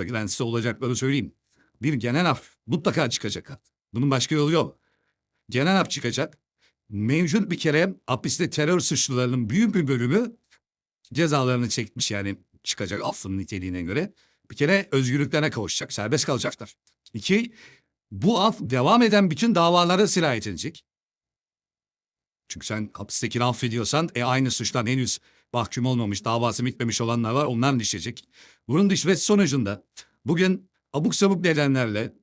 Bakın ben size olacakları söyleyeyim. Bir genel af mutlaka çıkacak. Bunun başka yolu yok. Genel af çıkacak. Mevcut bir kere hapiste terör suçlularının büyük bir bölümü cezalarını çekmiş yani çıkacak affın niteliğine göre. Bir kere özgürlüklerine kavuşacak, serbest kalacaklar. İki, bu af devam eden bütün davalara sirayet edecek. Çünkü sen hapistekini affediyorsan e aynı suçtan henüz mahkum olmamış, davası bitmemiş olanlar var onlar düşecek. Bunun ve sonucunda bugün abuk sabuk nedenlerle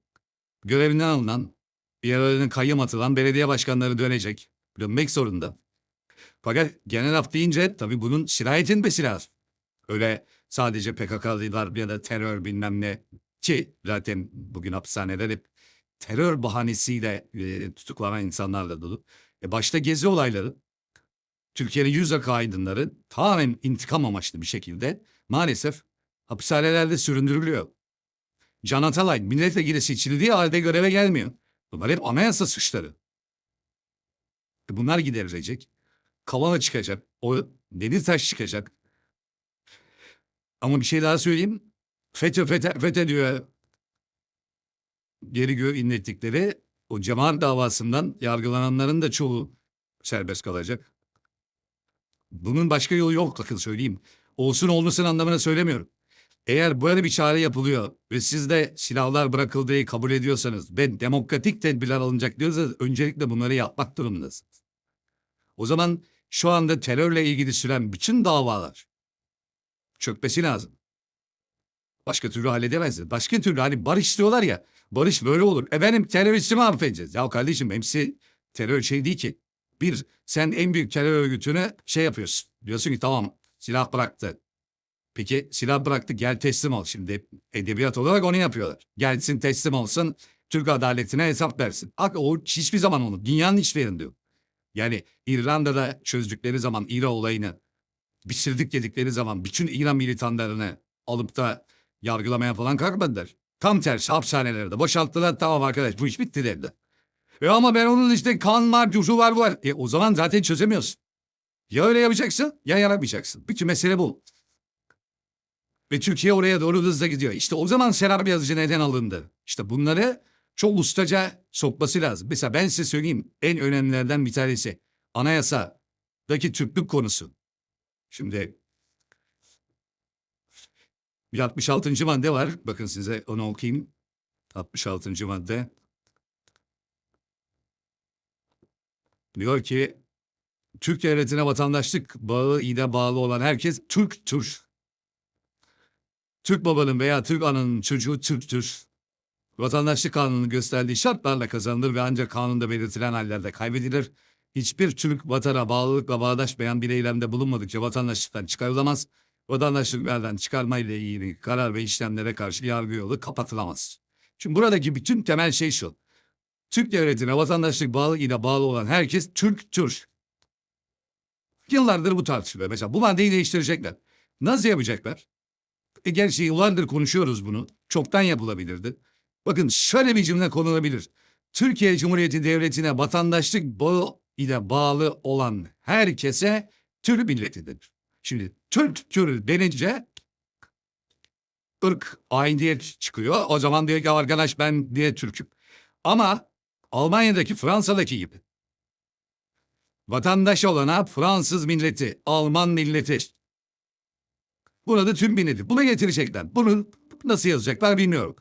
görevinden alınan, yerlerine kayyım atılan belediye başkanları dönecek. Dönmek zorunda. Fakat genel af deyince tabii bunun sirayet etmesi lazım. Öyle sadece PKK'lılar ya da terör bilmem ne ki zaten bugün hapishaneler hep terör bahanesiyle e, tutuklanan insanlarla dolu. E başta gezi olayları Türkiye'nin yüz akı aydınları tamamen intikam amaçlı bir şekilde maalesef hapishanelerde süründürülüyor. Can Atalay milletvekili seçildiği halde göreve gelmiyor. Bunlar hep anayasa suçları. E bunlar giderilecek. Kavala çıkacak. O Demirtaş çıkacak. Ama bir şey daha söyleyeyim. FETÖ, FETÖ, FETÖ diyor. Geri gö inlettikleri o cemaat davasından yargılananların da çoğu serbest kalacak. Bunun başka yolu yok bakın söyleyeyim. Olsun olmasın anlamına söylemiyorum. Eğer böyle bir çare yapılıyor ve siz de silahlar bırakıldığı kabul ediyorsanız ve demokratik tedbirler alınacak diyorsanız öncelikle bunları yapmak durumundasınız. O zaman şu anda terörle ilgili süren bütün davalar çökmesi lazım. Başka türlü halledemezler. Başka türlü hani barış diyorlar ya. Barış böyle olur. Efendim teröristi mi affedeceğiz? Ya kardeşim hepsi terör şey değil ki. Bir, sen en büyük terör örgütüne şey yapıyorsun. Diyorsun ki tamam silah bıraktı. Peki silah bıraktı gel teslim ol. Şimdi edebiyat olarak onu yapıyorlar. Gelsin teslim olsun Türk adaletine hesap versin. Bak o hiçbir zaman onu dünyanın hiçbir yerinde yok. Yani İrlanda'da çözdükleri zaman İra olayını bitirdik dedikleri zaman bütün İran militanlarını alıp da yargılamaya falan kalkmadılar. Tam tersi hapishanelerde boşalttılar tamam arkadaş bu iş bitti dediler. E ama ben onun işte kan var, cucu var, bu var. E o zaman zaten çözemiyorsun. Ya öyle yapacaksın ya yapmayacaksın. Bütün mesele bu. Ve Türkiye oraya doğru hızla gidiyor. İşte o zaman Serap Yazıcı neden alındı? İşte bunları çok ustaca sokması lazım. Mesela ben size söyleyeyim en önemlilerden bir tanesi. Anayasadaki Türklük konusu. Şimdi bir 66. madde var. Bakın size onu okuyayım. 66. madde. Diyor ki Türk devletine vatandaşlık bağı ile bağlı olan herkes Türktür. Türk babanın veya Türk ananın çocuğu Türktür. Vatandaşlık kanunun gösterdiği şartlarla kazanılır ve ancak kanunda belirtilen hallerde kaybedilir. Hiçbir Türk vatana bağlılıkla bağdaşmayan bir eylemde bulunmadıkça vatandaşlıktan çıkarılamaz. Vatandaşlıklardan çıkarma ile ilgili karar ve işlemlere karşı yargı yolu kapatılamaz. Şimdi buradaki bütün temel şey şu. Türk devletine vatandaşlık bağlı ile bağlı olan herkes Türktür. Yıllardır bu tartışılıyor. Mesela bu maddeyi değiştirecekler. Nasıl yapacaklar? E gerçi yıllardır konuşuyoruz bunu. Çoktan yapılabilirdi. Bakın şöyle bir cümle konulabilir. Türkiye Cumhuriyeti Devleti'ne vatandaşlık bağı ile bağlı olan herkese Türk milletidir. Şimdi Türk Türk denince ırk aidiyet çıkıyor. O zaman diyor ki arkadaş ben diye Türk'üm. Ama Almanya'daki Fransa'daki gibi. Vatandaş olana Fransız milleti, Alman milleti. Buna da tüm milleti. Buna getirecekler. Bunu nasıl yazacaklar bilmiyorum.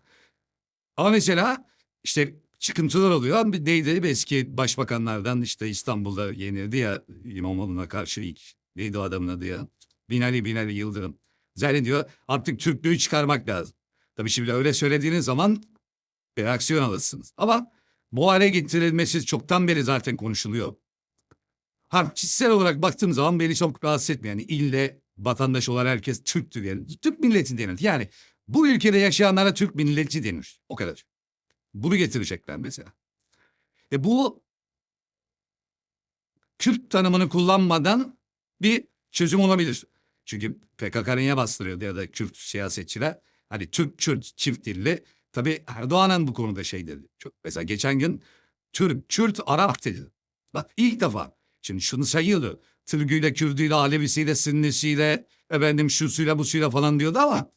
Ama mesela işte çıkıntılar oluyor. Bir neydi eski başbakanlardan işte İstanbul'da yenildi ya İmamoğlu'na karşı ilk. Neydi o adamın adı ya? Binali Binali Yıldırım. Zannediyor artık Türklüğü çıkarmak lazım. Tabii şimdi öyle söylediğiniz zaman reaksiyon alırsınız. Ama bu hale getirilmesi çoktan beri zaten konuşuluyor. Ha kişisel olarak baktığım zaman beni çok rahatsız etmiyor. Yani ille vatandaş olan herkes Türktür yani. Türk milleti denir. Yani bu ülkede yaşayanlara Türk milleti denir. O kadar. Bunu getirecekler mesela. E bu Kürt tanımını kullanmadan bir çözüm olabilir. Çünkü PKK niye bastırıyordu ya da Kürt siyasetçiler? Hani Türk, Kürt, çift dilli. Tabii Erdoğan'ın bu konuda şey dedi. Çok, mesela geçen gün Türk, Kürt, Arap dedi. Bak ilk defa. Şimdi şunu sayıyordu. Türküyle, Kürdüyle, Alevisiyle, Sünnisiyle, efendim şusuyla, busuyla falan diyordu ama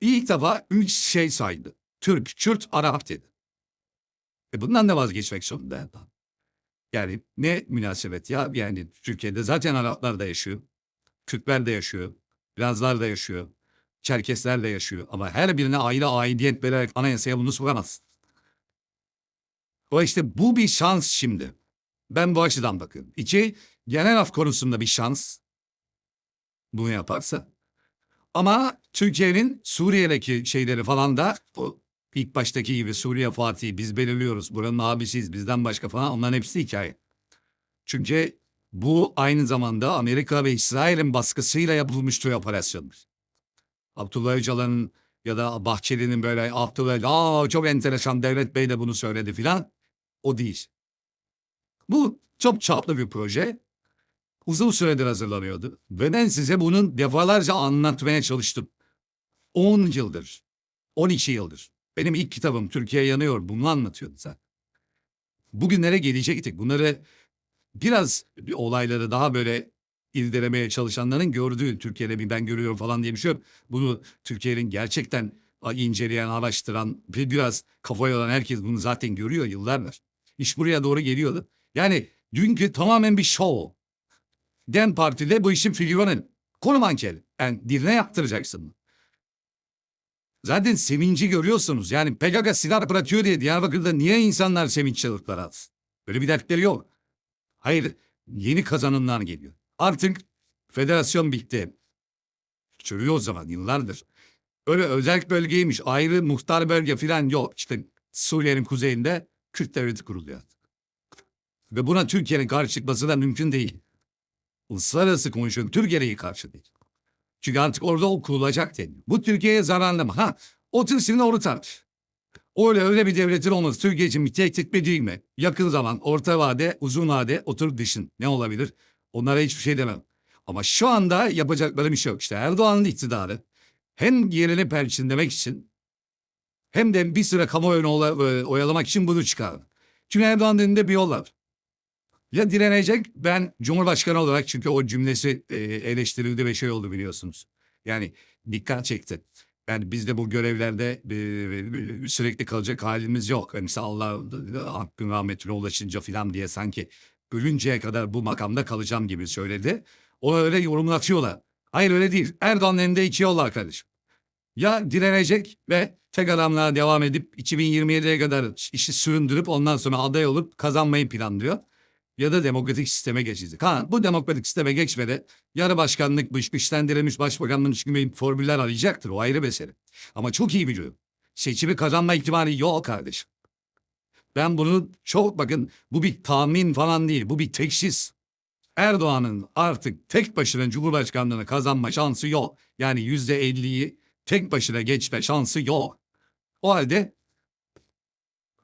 İlk defa üç şey saydı. Türk, Kürt, Arap dedi. E bundan da vazgeçmek zorunda Erdoğan. Yani ne münasebet ya. Yani Türkiye'de zaten Araplar da yaşıyor. Kürtler de yaşıyor. Lazlar da yaşıyor. Çerkesler de yaşıyor. Ama her birine ayrı aidiyet vererek anayasaya bunu sokamaz. O işte bu bir şans şimdi. Ben bu açıdan bakıyorum. İki, genel af konusunda bir şans. Bunu yaparsa. Ama Türkiye'nin Suriye'deki şeyleri falan da o ilk baştaki gibi Suriye Fatih'i biz belirliyoruz. Buranın abisiyiz bizden başka falan onların hepsi hikaye. Çünkü bu aynı zamanda Amerika ve İsrail'in baskısıyla yapılmış bir operasyondur. Abdullah Öcalan'ın ya da Bahçeli'nin böyle Abdullah aa çok enteresan Devlet Bey de bunu söyledi filan. O değil. Bu çok çaplı bir proje. Uzun süredir hazırlanıyordu. Ve ben size bunun defalarca anlatmaya çalıştım. 10 yıldır, 12 yıldır. Benim ilk kitabım Türkiye Yanıyor bunu anlatıyordu zaten. Bugünlere gelecektik. Bunları biraz olayları daha böyle irdelemeye çalışanların gördüğü Türkiye'de bir ben görüyorum falan diye bir şey yok. Bunu Türkiye'nin gerçekten inceleyen, araştıran ve biraz kafa yoran herkes bunu zaten görüyor yıllardır. İş buraya doğru geliyordu. Yani dünkü tamamen bir show. Dem Parti'de bu işin figüranı. Konu mankel. Yani diline yaptıracaksın. Zaten sevinci görüyorsunuz. Yani PKK silah bırakıyor diye Diyarbakır'da niye insanlar sevinç çığlıkları atsın? Böyle bir dertleri yok. Hayır, yeni kazanımlar geliyor. Artık federasyon bitti. Çürüyor o zaman yıllardır. Öyle özel bölgeymiş, ayrı muhtar bölge falan yok. İşte Suriye'nin kuzeyinde Kürt devleti kuruluyor. Ve buna Türkiye'nin karşı çıkması da mümkün değil. Uluslararası konuşuyorum, Türkiye'ye karşı değil. Çünkü artık orada o kurulacak deniyor. Bu Türkiye'ye zararlı mı? Ha, otur şimdi onu tartış. Öyle öyle bir devletin olması Türkiye için bir tehdit mi değil mi? Yakın zaman, orta vade, uzun vade otur düşün. Ne olabilir? Onlara hiçbir şey demem. Ama şu anda yapacakları bir şey yok. İşte Erdoğan'ın iktidarı hem yerini perçinlemek için hem de bir süre kamuoyunu e, oyalamak için bunu çıkardı. Çünkü Erdoğan'ın önünde bir yol var. Ya direnecek ben Cumhurbaşkanı olarak çünkü o cümlesi e, eleştirildi ve şey oldu biliyorsunuz. Yani dikkat çekti. Yani biz de bu görevlerde e, sürekli kalacak halimiz yok. İşte Allah hakkın rahmetine ulaşınca filan diye sanki ölünceye kadar bu makamda kalacağım gibi söyledi. O öyle yorumlatıyorlar. Hayır öyle değil. Erdoğan'ın elinde iki yol var kardeşim. Ya direnecek ve tek adamlığa devam edip 2027'ye kadar işi süründürüp ondan sonra aday olup kazanmayı planlıyor. Ya da demokratik sisteme geçecek. Ha bu demokratik sisteme geçmede yarı başkanlıkmış, güçlendirilmiş başbakanlık gibi formüller arayacaktır. O ayrı mesele. Ama çok iyi biliyorum. Seçimi kazanma ihtimali yok kardeşim. Ben bunu çok bakın bu bir tahmin falan değil. Bu bir teşhis. Erdoğan'ın artık tek başına Cumhurbaşkanlığını kazanma şansı yok. Yani yüzde elliyi tek başına geçme şansı yok. O halde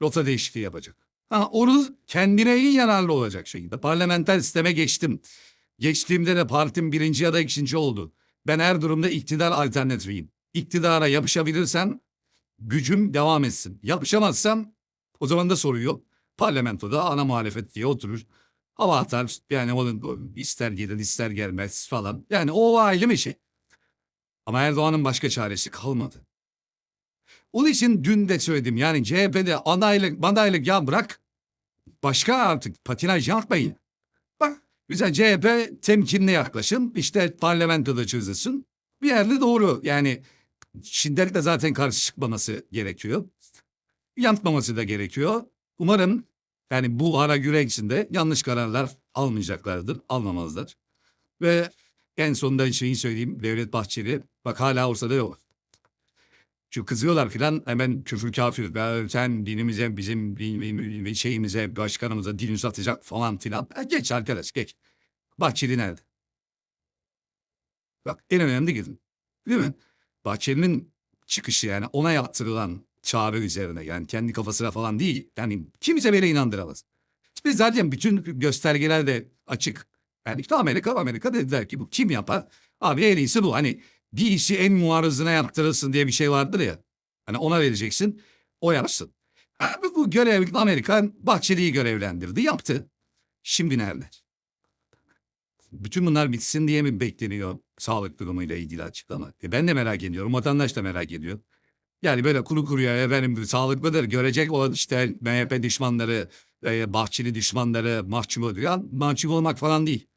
rota değişikliği yapacak. Ha, onu kendine iyi yararlı olacak şekilde. Parlamenter sisteme geçtim. Geçtiğimde de partim birinci ya da ikinci oldu. Ben her durumda iktidar alternatifiyim. İktidara yapışabilirsem gücüm devam etsin. Yapışamazsam o zaman da sorun yok. Parlamentoda ana muhalefet diye oturur. Hava atar. Yani onun ister gelir ister gelmez falan. Yani o aile bir şey. Ama Erdoğan'ın başka çaresi kalmadı. Onun için dün de söyledim. Yani CHP'de adaylık madaylık ya bırak. Başka artık patinaj yapmayın. Bak güzel CHP temkinli yaklaşım. İşte parlamentoda çözülsün. Bir yerde doğru. Yani şiddetle zaten karşı çıkmaması gerekiyor. Yapmaması da gerekiyor. Umarım yani bu ara güre içinde yanlış kararlar almayacaklardır, almamazlar. Ve en sonunda şeyi söyleyeyim, Devlet Bahçeli, bak hala ortada yok. Şu kızıyorlar filan hemen küfür kafir. Ya sen dinimize, bizim şeyimize, başkanımıza din uzatacak falan filan. Geç arkadaş geç. Bahçeli nerede? Bak en önemli gidin. Değil mi? Bahçeli'nin çıkışı yani ona yaptırılan çağrı üzerine yani kendi kafasına falan değil. Yani kimse beni inandıramaz. Biz zaten bütün göstergeler de açık. Yani işte Amerika Amerika dediler ki bu kim yapar? Abi en iyisi bu. Hani bir işi en muarızına yaptırırsın diye bir şey vardır ya. Hani ona vereceksin. O yapsın. Abi bu görev Amerika Bahçeli'yi görevlendirdi. Yaptı. Şimdi nerede? Bütün bunlar bitsin diye mi bekleniyor? sağlık durumuyla ilgili açıklama. E ben de merak ediyorum. Vatandaş da merak ediyor. Yani böyle kuru kuruya efendim sağlıklıdır görecek olan işte MHP düşmanları, e, Bahçeli düşmanları mahcup oluyor. Mahcup olmak falan değil.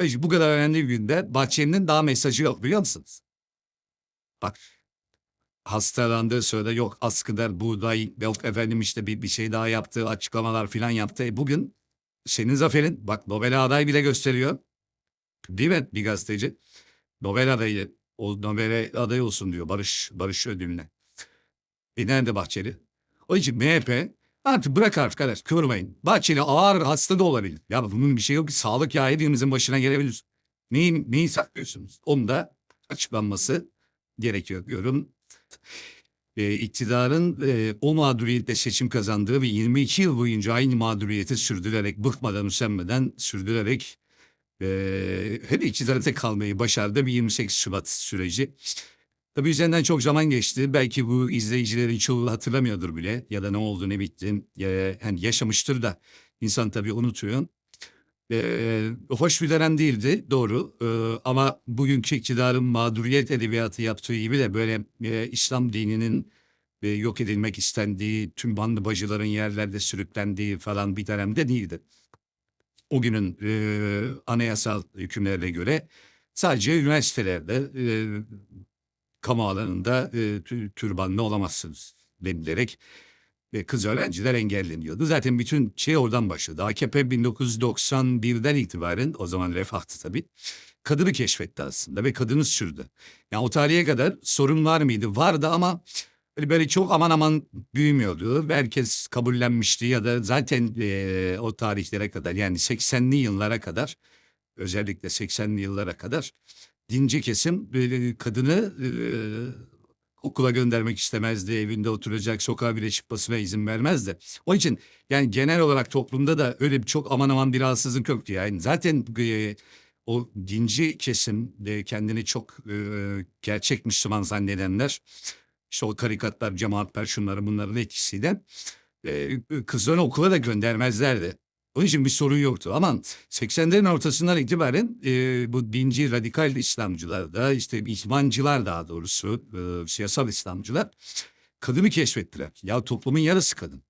E, bu kadar önemli bir günde Bahçeli'nin daha mesajı yok biliyor musunuz? Bak hastalandığı sırada yok askıder, buğday, yok efendim işte bir, bir şey daha yaptı, açıklamalar falan yaptı. E, bugün senin zaferin bak Nobel aday bile gösteriyor. Değil mi bir gazeteci? Nobel adayı, o Nobel aday olsun diyor Barış, Barış ödülüne. E nerede Bahçeli? O için MHP artık bırak arkadaş kıvırmayın. Bahçeli ağır hasta da olabilir. Ya bunun bir şey yok ki sağlık ya hepimizin başına gelebilir. Neyi, neyi saklıyorsunuz? Onun da açıklanması gerekiyor diyorum. E, iktidarın e, o mağduriyetle seçim kazandığı ve 22 yıl boyunca aynı mağduriyeti sürdürerek, bıkmadan, usanmadan sürdürerek e, hep iktidarda kalmayı başardı bir 28 Şubat süreci. Tabii üzerinden çok zaman geçti. Belki bu izleyicilerin çoğu hatırlamıyordur bile ya da ne oldu ne bitti. Ya, hani yaşamıştır da insan tabii unutuyor. Ee, hoş bir dönem değildi doğru Ee, ama bugünkü iktidarın mağduriyet edebiyatı yaptığı gibi de böyle e, İslam dininin e, yok edilmek istendiği, tüm bandı bacıların yerlerde sürüklendiği falan bir dönemde değildi. O günün e, anayasal hükümlerine göre sadece üniversitelerde e, kamu alanında e, tü- türbanlı olamazsınız denilerek ve kız öğrenciler engelleniyordu. Zaten bütün şey oradan başladı. AKP 1991'den itibaren o zaman refahtı tabii. Kadını keşfetti aslında ve kadını sürdü. Yani o tarihe kadar sorun var mıydı? Vardı ama böyle, böyle çok aman aman büyümüyordu. Herkes kabullenmişti ya da zaten e, o tarihlere kadar yani 80'li yıllara kadar özellikle 80'li yıllara kadar dinci kesim böyle kadını e, okula göndermek istemezdi. Evinde oturacak, sokağa bile çıkmasına izin vermezdi. O için yani genel olarak toplumda da öyle bir çok aman aman bir rahatsızlık yoktu. Yani zaten e, o dinci kesim de kendini çok e, gerçek Müslüman zannedenler işte o tarikatlar, cemaatler şunların bunların etkisiyle e, kızlarını okula da göndermezlerdi. Onun için bir sorun yoktu. Ama 80'lerin ortasından itibaren e, bu dinci radikal İslamcılar da işte ihvancılar daha doğrusu e, siyasal İslamcılar kadını keşfettiler. Ya toplumun yarısı kadın.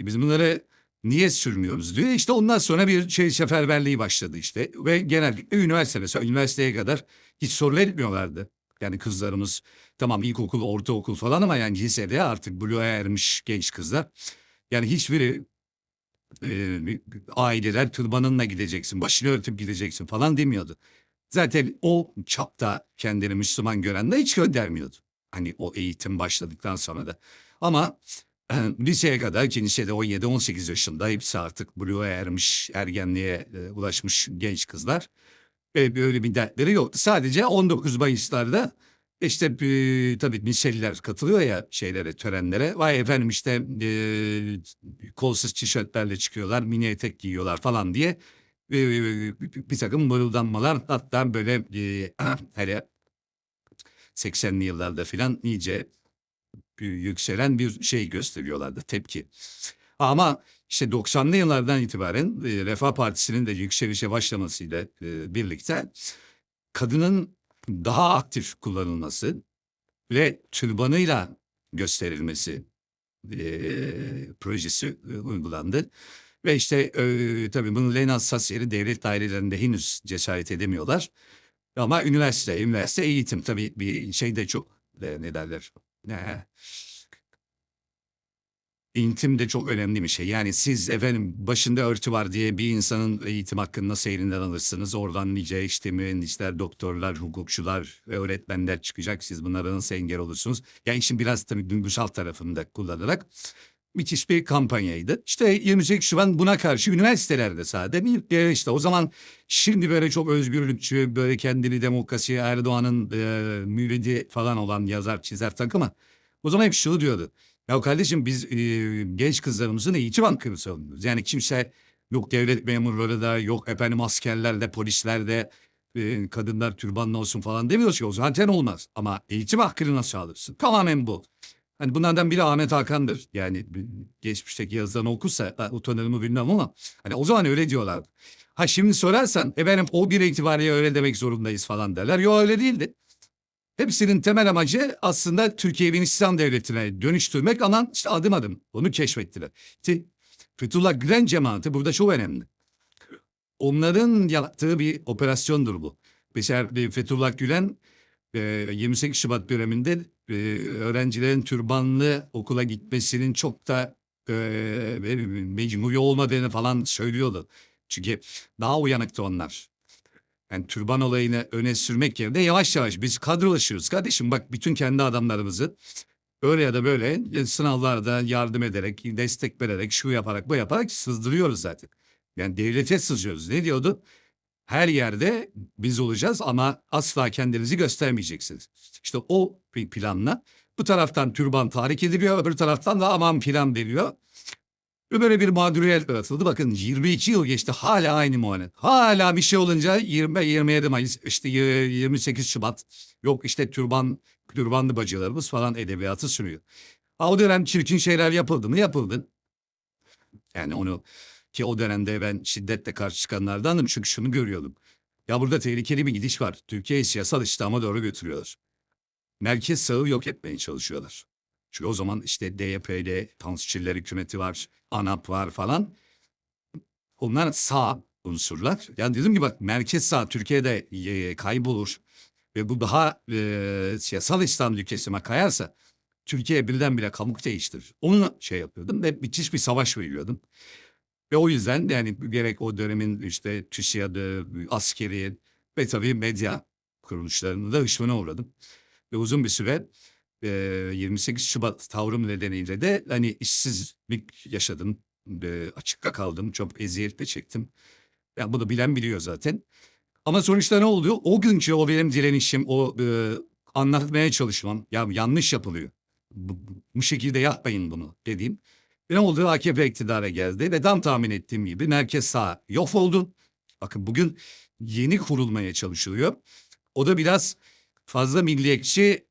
E, biz bunları niye sürmüyoruz diyor. İşte ondan sonra bir şey seferberliği başladı işte. Ve genellikle üniversite mesela üniversiteye kadar hiç sorun etmiyorlardı. Yani kızlarımız tamam ilkokul, ortaokul falan ama yani lisede artık buluğa ermiş genç kızlar. Yani hiçbiri e, aileler tırbanınla gideceksin, başını örtüp gideceksin falan demiyordu. Zaten o çapta kendini Müslüman gören de hiç göndermiyordu. Hani o eğitim başladıktan sonra da. Ama e, liseye kadar ki lisede 17-18 yaşında hepsi artık buluğa ermiş, ergenliğe e, ulaşmış genç kızlar. Ve böyle bir dertleri yoktu. Sadece 19 Mayıs'larda işte e, tabii liseliler katılıyor ya şeylere, törenlere. Vay efendim işte e, kolsuz tişörtlerle çıkıyorlar, mini etek giyiyorlar falan diye e, bir takım mırıldanmalar hatta böyle e, hele 80'li yıllarda filan iyice yükselen bir şey gösteriyorlardı tepki. Ama işte 90'lı yıllardan itibaren e, Refah Partisi'nin de yükselişe başlamasıyla e, birlikte kadının daha aktif kullanılması ve türbanıyla gösterilmesi e, projesi e, uygulandı. Ve işte e, tabii bunu Lena Sasyeri devlet dairelerinde henüz cesaret edemiyorlar. Ama üniversite, üniversite eğitim tabii bir şey de çok e, ne derler ne, eğitim de çok önemli bir şey. Yani siz efendim başında örtü var diye bir insanın eğitim hakkını nasıl elinden alırsınız? Oradan nice işte mühendisler, doktorlar, hukukçular, öğretmenler çıkacak. Siz bunlara nasıl engel olursunuz? Yani işin biraz tabii duygusal tarafını da kullanarak müthiş bir kampanyaydı. İşte 28 Şubat buna karşı üniversitelerde sadece işte o zaman şimdi böyle çok özgürlükçü böyle kendini demokrasi Erdoğan'ın e, müridi falan olan yazar çizer takıma o zaman hep şunu diyordu. Ya kardeşim biz e, genç kızlarımızın eğitim hakkını savunuyoruz. Yani kimse yok devlet memurları da yok efendim askerler de polisler de e, kadınlar türbanlı olsun falan demiyoruz ki o zaten olmaz. Ama eğitim hakkını nasıl alırsın? Tamamen bu. Hani bunlardan biri Ahmet Hakan'dır. Yani geçmişteki yazılarını okursa ben utanır mı bilmem ama hani o zaman öyle diyorlardı. Ha şimdi sorarsan efendim o bir itibariyle öyle demek zorundayız falan derler. Yok öyle değildi. Hepsinin temel amacı aslında Türkiye'yi İslam devletine dönüştürmek ama işte adım adım onu keşfettiler. İşte Fethullah Gülen cemaati burada çok önemli. Onların yaptığı bir operasyondur bu. Mesela bir Fethullah Gülen e, 28 Şubat döneminde e, öğrencilerin türbanlı okula gitmesinin çok da e, mecburi olmadığını falan söylüyordu. Çünkü daha uyanıktı onlar. Yani türban olayını öne sürmek yerine yavaş yavaş biz kadrolaşıyoruz. Kardeşim bak bütün kendi adamlarımızı öyle ya da böyle sınavlarda yardım ederek, destek vererek, şu yaparak, bu yaparak sızdırıyoruz zaten. Yani devlete sızıyoruz. Ne diyordu? Her yerde biz olacağız ama asla kendinizi göstermeyeceksiniz. İşte o planla bu taraftan türban tahrik ediliyor, öbür taraftan da aman plan deniyor. Ve bir mağduriyet yaratıldı. Bakın 22 yıl geçti hala aynı muhanet. Hala bir şey olunca 20, 27 Mayıs işte y- 28 Şubat yok işte türban türbanlı bacılarımız falan edebiyatı sürüyor. Ha, o dönem çirkin şeyler yapıldı mı? Yapıldı. Yani onu ki o dönemde ben şiddetle karşı çıkanlardandım çünkü şunu görüyordum. Ya burada tehlikeli bir gidiş var. Türkiye'yi siyasal İslam'a doğru götürüyorlar. Merkez sağı yok etmeye çalışıyorlar. Çünkü o zaman işte DYP'de Tansiçiller hükümeti var, ANAP var falan. Onlar sağ unsurlar. Yani dedim ki bak merkez sağ Türkiye'de e, kaybolur ve bu daha e, siyasal İslam ülkesine kayarsa Türkiye birdenbire kamuk değiştirir. Onu şey yapıyordum ve müthiş bir savaş veriyordum. Ve o yüzden yani gerek o dönemin işte TÜSİAD'ı, askeri ve tabii medya kuruluşlarını da hışmına uğradım. Ve uzun bir süre e, 28 Şubat tavrım nedeniyle de hani işsizlik yaşadım. E, açıkta kaldım. Çok eziyet de çektim. Yani bunu bilen biliyor zaten. Ama sonuçta ne oluyor? O günkü o benim direnişim, o e, anlatmaya çalışmam. Ya yanlış yapılıyor. Bu, bu şekilde yapmayın bunu dediğim. Ve ne oldu? AKP iktidara geldi ve tam tahmin ettiğim gibi merkez sağ yok oldu. Bakın bugün yeni kurulmaya çalışılıyor. O da biraz fazla milliyetçi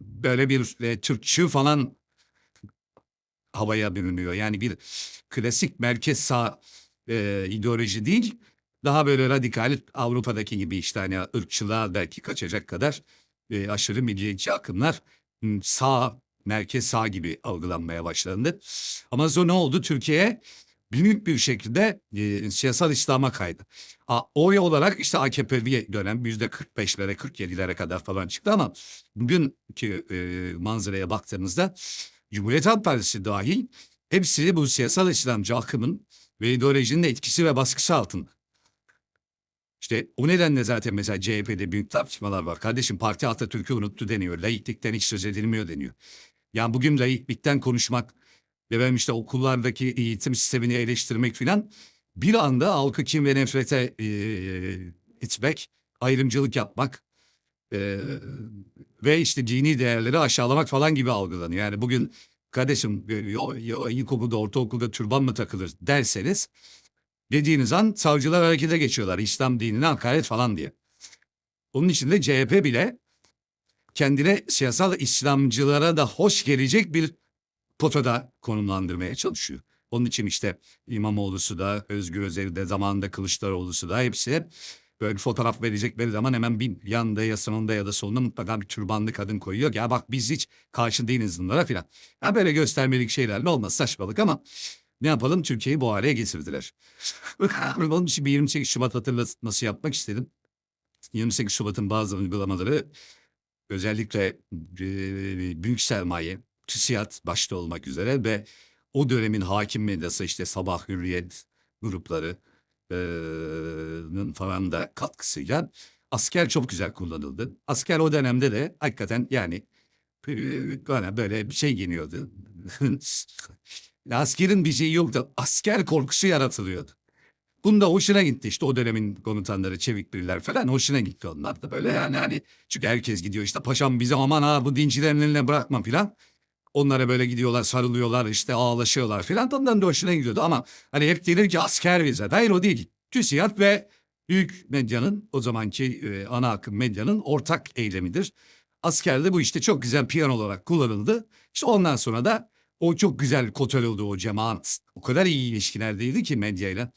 böyle bir e, Türkçü falan havaya bürünüyor. Yani bir klasik merkez sağ e, ideoloji değil. Daha böyle radikal Avrupa'daki gibi işte hani ırkçılığa belki kaçacak kadar e, aşırı milliyetçi akımlar sağ, merkez sağ gibi algılanmaya başlandı. Ama sonra ne oldu? Türkiye büyük bir şekilde e, siyasal İslam'a kaydı. Ha, oy olarak işte AKP bir dönem yüzde 45'lere 47'lere kadar falan çıktı ama bugünkü e, manzaraya baktığımızda Cumhuriyet Halk Partisi dahil hepsi bu siyasal İslamcı akımın ve ideolojinin etkisi ve baskısı altında. İşte o nedenle zaten mesela CHP'de büyük tartışmalar var. Kardeşim parti Atatürk'ü unuttu deniyor. Laiklikten hiç söz edilmiyor deniyor. Yani bugün laiklikten konuşmak ve benim işte okullardaki eğitim sistemini eleştirmek filan bir anda halkı kim ve nefrete e, itmek, ayrımcılık yapmak e, ve işte dini değerleri aşağılamak falan gibi algılanıyor. Yani bugün kardeşim e, ilkokulda, ortaokulda türban mı takılır derseniz dediğiniz an savcılar harekete geçiyorlar. İslam dinine hakaret falan diye. Onun için de CHP bile kendine siyasal İslamcılara da hoş gelecek bir potada konumlandırmaya çalışıyor. Onun için işte İmamoğlu'su da, Özgür Özel de, zamanında Kılıçdaroğlu'su da hepsi hep böyle bir fotoğraf verecekleri zaman hemen bir yanında ya sonunda ya da solunda mutlaka bir türbanlı kadın koyuyor. Ya bak biz hiç karşı değiliz bunlara filan. Ya böyle göstermelik şeylerle olmaz saçmalık ama ne yapalım Türkiye'yi bu hale getirdiler. Onun için bir 28 Şubat hatırlatması yapmak istedim. 28 Şubat'ın bazı uygulamaları özellikle e, büyük sermaye, TÜSİAD başta olmak üzere ve o dönemin hakim medyası işte Sabah Hürriyet grupları e, falan da katkısıyla asker çok güzel kullanıldı. Asker o dönemde de hakikaten yani bana böyle bir şey geliyordu. Askerin bir şeyi yoktu. Asker korkusu yaratılıyordu. Bunda hoşuna gitti işte o dönemin komutanları çevik birler falan hoşuna gitti onlar da böyle yani hani çünkü herkes gidiyor işte paşam bizi aman ha bu dincilerin eline bırakma filan. Onlara böyle gidiyorlar sarılıyorlar işte ağlaşıyorlar filan onların da hoşuna gidiyordu ama hani hep denir ki asker bize hayır o değil. TÜSİAD ve büyük medyanın o zamanki e, ana akım medyanın ortak eylemidir. Askerde bu işte çok güzel piyano olarak kullanıldı. İşte ondan sonra da o çok güzel kotel oldu o cemaat. O kadar iyi ilişkilerdeydi ki medyayla.